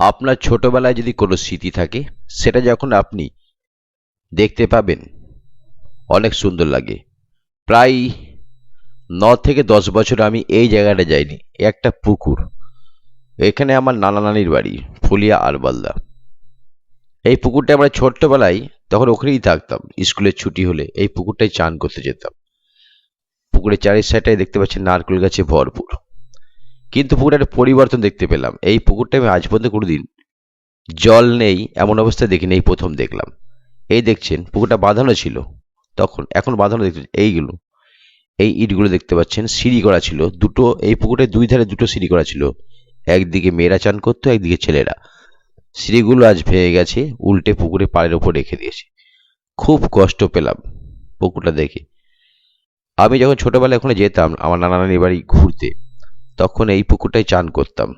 আপনার ছোটবেলায় যদি কোনো স্মৃতি থাকে, সেটা যখন আপনি দেখতে পাবেন, অনেক সুন্দর লাগে। প্রায় ন থেকে দশ বছর আমি এই জায়গাটা যাইনি, একটা পুকুর। এখানে আমার নানা নানির বাড়ি, ফুলিয়া আরবালদা এই পুকুরটা আমরা ছোট্টবেলায় তখন ওখানেই থাকতাম, স্কুলের ছুটি হলে এই পুকুরটায় চান করতে যেতাম। পুকুরের চারি সাইডটায় দেখতে পাচ্ছেন নারকেল গাছে ভরপুর। কিন্তু পুকুরে পরিবর্তন দেখতে পেলাম। এই পুকুরটা আমি আজ পর্যন্ত কোনোদিন জল নেই, এমন অবস্থায় দেখিনি, এই প্রথম দেখলাম। এই দেখছেন, পুকুরটা বাঁধানো ছিল। তখন, এখন বাঁধানো দেখতে এইগুলো। এই ইটগুলো দেখতে পাচ্ছেন, সিঁড়ি করা ছিল। দুটো, এই পুকুরের দুই ধারে দুটো সিঁড়ি করা ছিল। একদিকে মেয়েরা চান করতো, একদিকে ছেলেরা। সিঁড়িগুলো আজ ভেঙে গেছে, উল্টে পুকুরে পাড়ের ওপর রেখে দিয়েছে। খুব কষ্ট পেলাম পুকুরটা দেখে। আমি যখন ছোটবেলায় ওখানে যেতাম, আমার নানা নানির বাড়ি ঘুরতে তখন এই পুকুরটায় চান করতাম।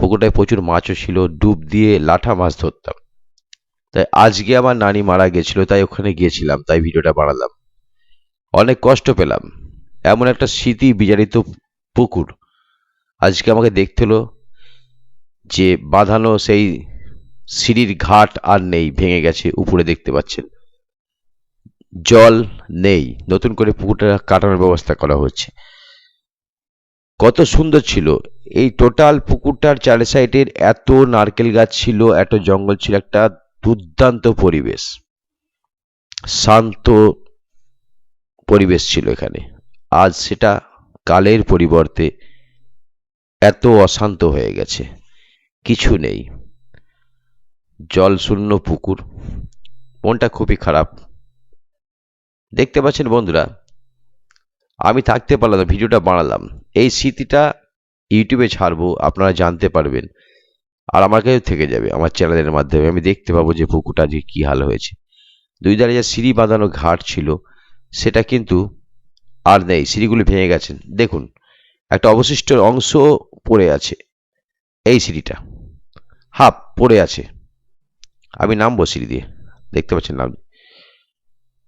পুকুরটায় প্রচুর মাছও ছিল, ডুব দিয়ে লাঠা মাছ ধরতাম। তাই আজকে আমার নানি মারা গেছিল, তাই ওখানে গিয়েছিলাম, তাই ভিডিওটা বানালাম। অনেক কষ্ট পেলাম। এমন একটা স্মৃতি বিজারিত পুকুর। আজকে আমাকে দেখতে হলো যে বাঁধানো সেই সিঁড়ির ঘাট আর নেই, ভেঙে গেছে, উপরে দেখতে পাচ্ছেন। জল নেই, নতুন করে পুকুরটা কাটানোর ব্যবস্থা করা হচ্ছে। কত সুন্দর ছিল। এই টোটাল পুকুরটার চার সাইডের এত নারকেল গাছ ছিল, এত জঙ্গল ছিল, একটা দুর্দান্ত পরিবেশ। শান্ত পরিবেশ ছিল এখানে। আজ সেটা কালের পরিবর্তে এত অশান্ত হয়ে গেছে। কিছু নেই। জল শূন্য পুকুর। মনটা খুবই খারাপ। দেখতে পাচ্ছেন বন্ধুরা, আমি থাকতে পারলাম ভিডিওটা বানালাম। এই স্মৃতিটা ইউটিউবে ছাড়বো, আপনারা জানতে পারবেন। আর আমার কাছে থেকে যাবে, আমার চ্যানেলের মাধ্যমে। আমি দেখতে পাবো যে পুকুরটা যে কী হাল হয়েছে। দুই ধারে যে সিঁড়ি বাঁধানো ঘাট ছিল, সেটা কিন্তু আর নেই, সিঁড়িগুলি ভেঙে গেছেন দেখুন, একটা অবশিষ্ট অংশ পড়ে আছে, এই সিঁড়িটা। হাফ, পড়ে আছে। আমি নামবো সিঁড়ি দিয়ে, দেখতে পাচ্ছেন নাম।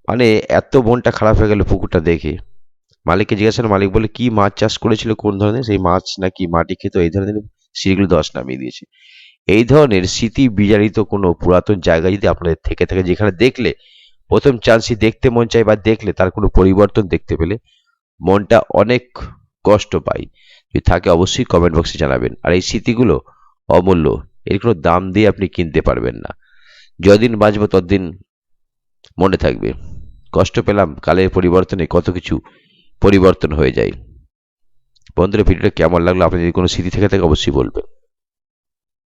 মানে এত মনটা খারাপ হয়ে গেল পুকুরটা দেখে। মালিককে জিজ্ঞাসা মালিক বলে কি মাছ চাষ করেছিল? কোন ধরনের? সেই মাছ নাকি মাটি খেত? এই ধরনের সিঁড়িগুলো দশ নামিয়ে দিয়েছে। এই ধরনের স্মৃতি বিজারিত কোনো পুরাতন জায়গা যদি আপনাদের থেকে থাকে, যেখানে দেখলে, প্রথম চান্সই দেখতে মন চাই বা দেখলে তার কোনো পরিবর্তন দেখতে পেলে, মনটা অনেক কষ্ট পায়। যদি থাকে, অবশ্যই কমেন্ট বক্সে জানাবেন। আর এই স্মৃতিগুলো অমূল্য। এর কোনো দাম দিয়ে আপনি কিনতে পারবেন না। যতদিন বাঁচবো ততদিন মনে থাকবে। কষ্ট পেলাম, কালের পরিবর্তনে কত কিছু পরিবর্তন হয়ে যায়। বন্ধুরা, ভিডিওটা কেমন লাগল? আপনি যদি কোনো স্মৃতি থেকে থাকে অবশ্যই বলবেন।